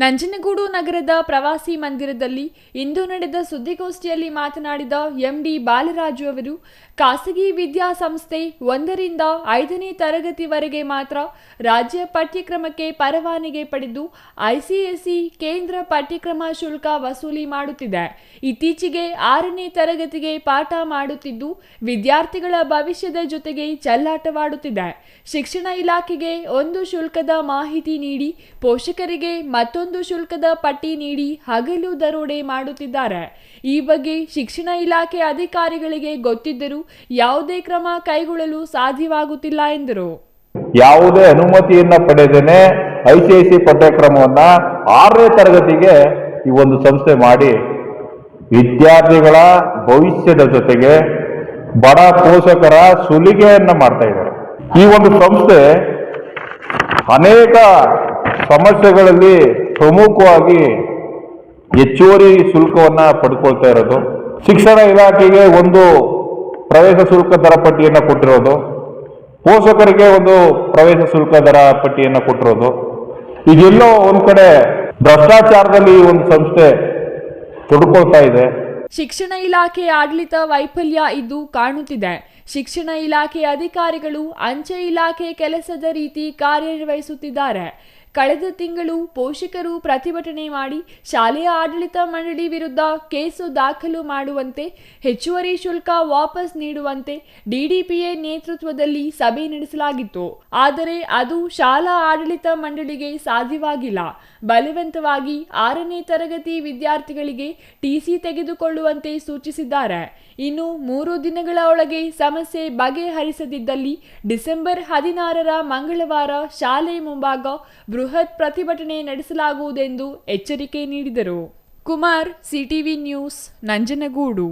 ನಂಜನಗೂಡು ನಗರದ ಪ್ರವಾಸಿ ಮಂದಿರದಲ್ಲಿ ಇಂದು ನಡೆದ ಸುದ್ದಿಗೋಷ್ಠಿಯಲ್ಲಿ ಮಾತನಾಡಿದ ಎಂಡಿ ಬಾಲರಾಜು ಅವರು, ಖಾಸಗಿ ವಿದ್ಯಾಸಂಸ್ಥೆ ಒಂದರಿಂದ ಐದನೇ ತರಗತಿವರೆಗೆ ಮಾತ್ರ ರಾಜ್ಯ ಪಠ್ಯಕ್ರಮಕ್ಕೆ ಪರವಾನಿಗೆ ಪಡೆದು ಐಸಿಎಸ್ಇ ಕೇಂದ್ರ ಪಠ್ಯಕ್ರಮ ಶುಲ್ಕ ವಸೂಲಿ ಮಾಡುತ್ತಿದೆ. ಇತ್ತೀಚೆಗೆ ಆರನೇ ತರಗತಿಗೆ ಪಾಠ ಮಾಡುತ್ತಿದ್ದು, ವಿದ್ಯಾರ್ಥಿಗಳ ಭವಿಷ್ಯದ ಜೊತೆಗೆ ಚಲ್ಲಾಟವಾಡುತ್ತಿದೆ. ಶಿಕ್ಷಣ ಇಲಾಖೆಗೆ ಒಂದು ಶುಲ್ಕದ ಮಾಹಿತಿ ನೀಡಿ ಪೋಷಕರಿಗೆ ಮತ್ತೊಂದು ಶುಲ್ಕದ ಪಟ್ಟಿ ನೀಡಿ ಹಗಲು ದರೋಡೆ ಮಾಡುತ್ತಿದ್ದಾರೆ. ಈ ಬಗ್ಗೆ ಶಿಕ್ಷಣ ಇಲಾಖೆ ಅಧಿಕಾರಿಗಳಿಗೆ ಗೊತ್ತಿದ್ದರೂ ಯಾವುದೇ ಕ್ರಮ ಕೈಗೊಳ್ಳಲು ಸಾಧ್ಯವಾಗುತ್ತಿಲ್ಲ ಎಂದರು. ಯಾವುದೇ ಅನುಮತಿಯನ್ನ ಪಡೆದೇನೆ ಐ ಸಿ ಐ ಸಿ ಪಠ್ಯಕ್ರಮವನ್ನ ಆರನೇ ತರಗತಿಗೆ ಈ ಒಂದು ಸಂಸ್ಥೆ ಮಾಡಿ. ವಿದ್ಯಾರ್ಥಿಗಳ ಭವಿಷ್ಯದ ಜೊತೆಗೆ ಬಡ ಪೋಷಕರ ಸುಲಿಗೆಯನ್ನ ಮಾಡ್ತಾ ಇದ್ದಾರೆ. ಈ ಒಂದು ಸಂಸ್ಥೆ ಅನೇಕ ಸಮಸ್ಯೆಗಳಲ್ಲಿ ಪ್ರಮುಖವಾಗಿ ಹೆಚ್ಚುವರಿ ಶುಲ್ಕವನ್ನು ಪಡ್ಕೊಳ್ತಾ ಇರೋದು. ಶಿಕ್ಷಣ ಇಲಾಖೆಗೆ ಒಂದು ಪ್ರವೇಶ ಶುಲ್ಕ ದರ ಪಟ್ಟಿಯನ್ನು ಕೊಟ್ಟಿರೋದು. ಪೋಷಕರಿಗೆ ಒಂದು ಪ್ರವೇಶ ಶುಲ್ಕ ದರ ಪಟ್ಟಿಯನ್ನು ಕೊಟ್ಟಿರೋದು. ಈಗೆಲ್ಲೋ ಒಂದು ಕಡೆ ಭ್ರಷ್ಟಾಚಾರದಲ್ಲಿ ಒಂದು ಸಂಸ್ಥೆ ತೊಡ್ಕೊಳ್ತಾ ಇದೆ. ಶಿಕ್ಷಣ ಇಲಾಖೆ ಆಡಳಿತ ವೈಫಲ್ಯ ಇದ್ದು ಕಾಣುತ್ತಿದೆ. ಶಿಕ್ಷಣ ಇಲಾಖೆ ಅಧಿಕಾರಿಗಳು ಅಂಚೆ ಇಲಾಖೆ ಕೆಲಸದ ರೀತಿ ಕಾರ್ಯನಿರ್ವಹಿಸುತ್ತಿದ್ದಾರೆ. ಕಳೆದ ತಿಂಗಳು ಪೋಷಕರು ಪ್ರತಿಭಟನೆ ಮಾಡಿ ಶಾಲೆಯ ಆಡಳಿತ ಮಂಡಳಿ ವಿರುದ್ಧ ಕೇಸು ದಾಖಲು ಮಾಡುವಂತೆ, ಹೆಚ್ಚುವರಿ ಶುಲ್ಕ ವಾಪಸ್ ನೀಡುವಂತೆ ಡಿಡಿಪಿಎ ನೇತೃತ್ವದಲ್ಲಿ ಸಭೆ ನಡೆಸಲಾಗಿತ್ತು. ಆದರೆ ಅದು ಶಾಲಾ ಆಡಳಿತ ಮಂಡಳಿಗೆ ಸಾಧ್ಯವಾಗಿಲ್ಲ. ಬಲವಂತವಾಗಿ ಆರನೇ ತರಗತಿ ವಿದ್ಯಾರ್ಥಿಗಳಿಗೆ ಟಿಸಿ ತೆಗೆದುಕೊಳ್ಳುವಂತೆ ಸೂಚಿಸಿದ್ದಾರೆ. ಇನ್ನು ಮೂರು ದಿನಗಳ ಒಳಗೆ ಸಮಸ್ಯೆ ಬಗೆಹರಿಸದಿದ್ದಲ್ಲಿ ಡಿಸೆಂಬರ್ ಹದಿನಾರರ ಮಂಗಳವಾರ ಶಾಲೆ ಮುಂಭಾಗ ಬೃಹತ್ ಪ್ರತಿಭಟನೆ ನಡೆಸಲಾಗುವುದೆಂದು ಎಚ್ಚರಿಕೆ ನೀಡಿದರು. Kumar CTV news Nanjangud.